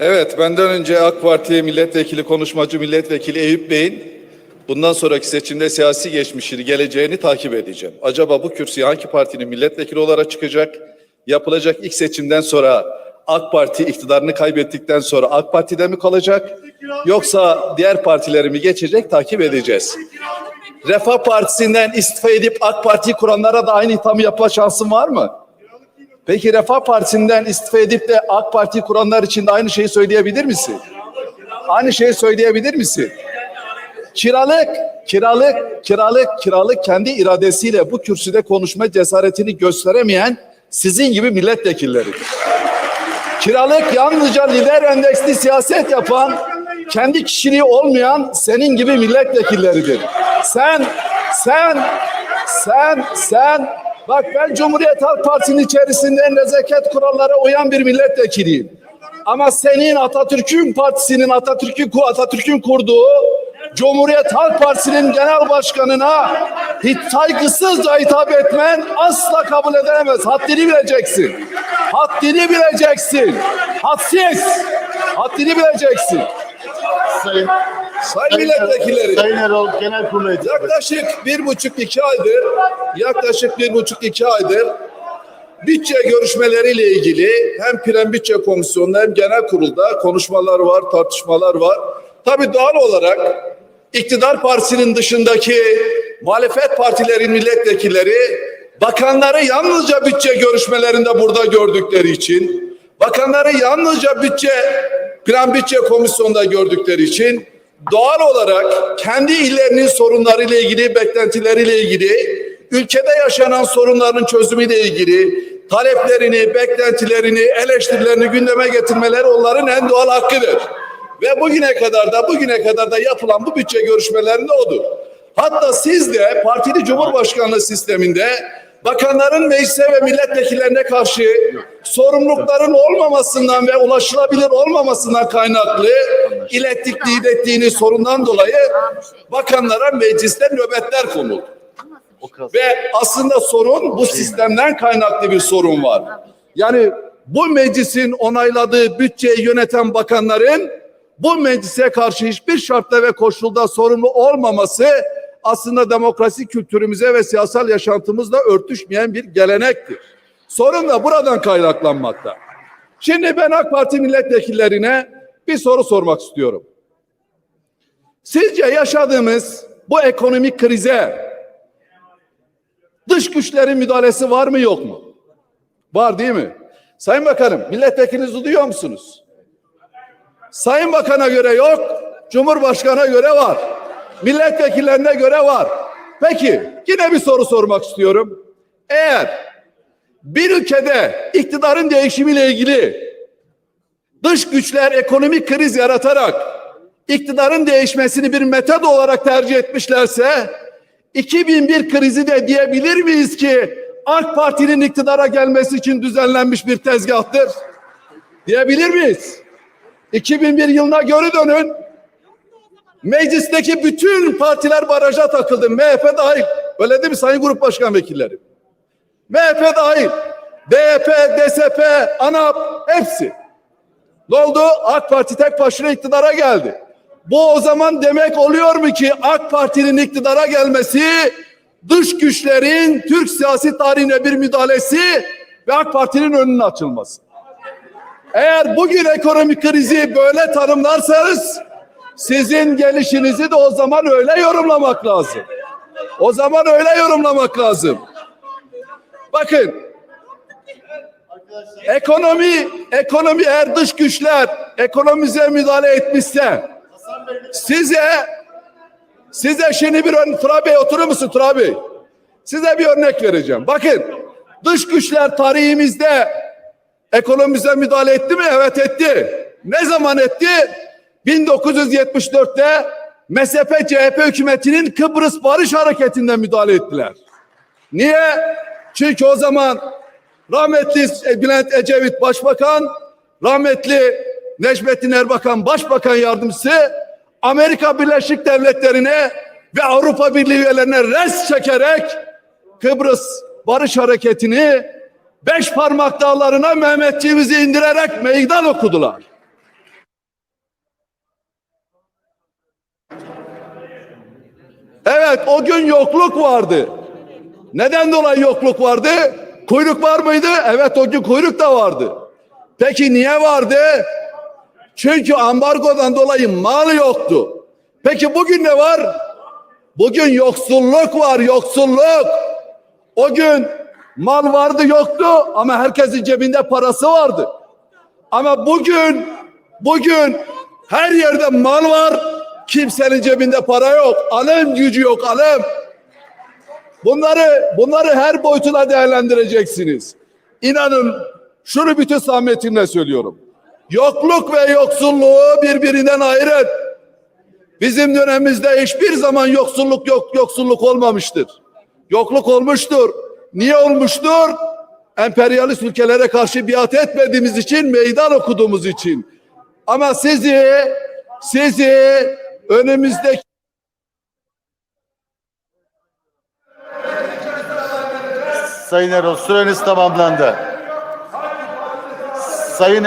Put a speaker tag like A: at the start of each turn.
A: Evet, benden önce AK Parti milletvekili, konuşmacı milletvekili Eyüp Bey'in bundan sonraki seçimde siyasi geçmişini, geleceğini takip edeceğim. Acaba bu kürsüye hangi partinin milletvekili olarak çıkacak? Yapılacak ilk seçimden sonra AK Parti iktidarını kaybettikten sonra AK Parti'de mi kalacak? Yoksa diğer partileri mi geçecek? Takip edeceğiz. Refah Partisi'nden istifa edip AK Parti'yi kuranlara da aynı ithamı yapma şansın var mı? Peki Refah Partisi'nden istifa edip de AK Parti kuranlar için de aynı şeyi söyleyebilir misin? Aynı şeyi söyleyebilir misin? Kiralık, kiralık, kiralık, kiralık kendi iradesiyle bu kürsüde konuşma cesaretini gösteremeyen sizin gibi milletvekilleri. Kiralık yalnızca lider endeksli siyaset yapan, kendi kişiliği olmayan senin gibi milletvekilleridir. Sen, sen, sen, sen, bak ben Cumhuriyet Halk Partisi'nin içerisinde nezaket kurallara uyan bir milletvekiliyim. Ama senin Atatürk'ün partisinin Atatürk'ün Atatürk'ün kurduğu Cumhuriyet Halk Partisi'nin genel başkanına hiç saygısızca hitap etmen asla kabul edilemez. Haddini bileceksin. Haddini bileceksin. Hadsiz. Haddini bileceksin.
B: Sayın,
A: Sayın milletvekilleri.
B: Sayın Erol Genel Kurulu.
A: Yaklaşık bir buçuk iki aydır, yaklaşık bir buçuk iki aydır bütçe görüşmeleriyle ilgili hem Plan Bütçe Komisyonu'nda hem genel kurulda konuşmalar var, tartışmalar var. Tabii doğal olarak iktidar partisinin dışındaki muhalefet partilerin milletvekilleri bakanları yalnızca bütçe görüşmelerinde burada gördükleri için, bakanları yalnızca bütçe Plan Bütçe Komisyonu'nda gördükleri için doğal olarak kendi illerinin sorunlarıyla ilgili, beklentileriyle ilgili, ülkede yaşanan sorunların çözümüyle ilgili taleplerini, beklentilerini, eleştirilerini gündeme getirmeleri onların en doğal hakkıdır. Ve bugüne kadar da bugüne kadar da yapılan bu bütçe görüşmelerinde odur. Hatta siz de partili cumhurbaşkanlığı sisteminde bakanların meclise ve milletvekillerine karşı sorumlulukların olmamasından ve ulaşılabilir olmamasından kaynaklı ilettik ilettiğiniz sorundan dolayı bakanlara mecliste nöbetler konuldu. Ve aslında sorun bu sistemden kaynaklı bir sorun var. Yani bu meclisin onayladığı bütçeyi yöneten bakanların bu meclise karşı hiçbir şartta ve koşulda sorumlu olmaması aslında demokrasi kültürümüze ve siyasal yaşantımızla örtüşmeyen bir gelenektir. Sorun da buradan kaynaklanmakta. Şimdi ben AK Parti milletvekillerine bir soru sormak istiyorum. Sizce yaşadığımız bu ekonomik krize dış güçlerin müdahalesi var mı yok mu? Var değil mi? Sayın Bakanım, milletvekilinizi duyuyor musunuz? Sayın Bakan'a göre yok, Cumhurbaşkanı'na göre var. Milletvekillerine göre var. Peki, yine bir soru sormak istiyorum. Eğer bir ülkede iktidarın değişimiyle ilgili dış güçler ekonomik kriz yaratarak iktidarın değişmesini bir metot olarak tercih etmişlerse 2001 krizi de diyebilir miyiz ki AK Parti'nin iktidara gelmesi için düzenlenmiş bir tezgahtır? Diyebilir miyiz? 2001 yılına göre dönün. Meclisteki bütün partiler baraja takıldı. MHP dahil. Öyle değil mi Sayın Grup Başkan Vekilleri? MHP dahil. DYP, DSP, ANAP hepsi. Ne oldu? AK Parti tek başına iktidara geldi. Bu o zaman demek oluyor mu ki AK Parti'nin iktidara gelmesi dış güçlerin Türk siyasi tarihine bir müdahalesi ve AK Parti'nin önünün açılması. Eğer bugün ekonomik krizi böyle tanımlarsanız sizin gelişinizi de o zaman öyle yorumlamak lazım. O zaman öyle yorumlamak lazım. Bakın ekonomi ekonomi eğer dış güçler ekonomize müdahale etmişse size size şimdi bir örnek Turay Bey oturur musun Turay Bey? Size bir örnek vereceğim. Bakın dış güçler tarihimizde ekonomimize müdahale etti mi? Evet etti. Ne zaman etti? 1974'te MSP CHP hükümetinin Kıbrıs Barış Hareketi'nde müdahale ettiler. Niye? Çünkü o zaman Rahmetli Bülent Ecevit Başbakan, rahmetli Necmettin Erbakan Başbakan Yardımcısı Amerika Birleşik Devletleri'ne ve Avrupa Birliği üyelerine res çekerek Kıbrıs Barış Hareketi'ni beş parmak dağlarına Mehmetçiğimizi indirerek meydan okudular. Evet o gün yokluk vardı. Neden dolayı yokluk vardı? Kuyruk var mıydı? Evet o gün kuyruk da vardı. Peki niye vardı? Çünkü ambargodan dolayı mal yoktu. Peki bugün ne var? Bugün yoksulluk var, yoksulluk. O gün mal vardı yoktu ama herkesin cebinde parası vardı. Ama bugün, bugün her yerde mal var, kimsenin cebinde para yok. Alım gücü yok, alım. Bunları, bunları her boyutuna değerlendireceksiniz. İnanın şunu bütün samimiyetimle söylüyorum. Yokluk ve yoksulluğu birbirinden ayırın. Bizim dönemimizde hiçbir zaman yoksulluk yok yoksulluk olmamıştır. Yokluk olmuştur. Niye olmuştur? Emperyalist ülkelere karşı biat etmediğimiz için, meydan okuduğumuz için. Ama sizi, sizi önümüzdeki
B: Sayın Erol süreniz tamamlandı. Sayın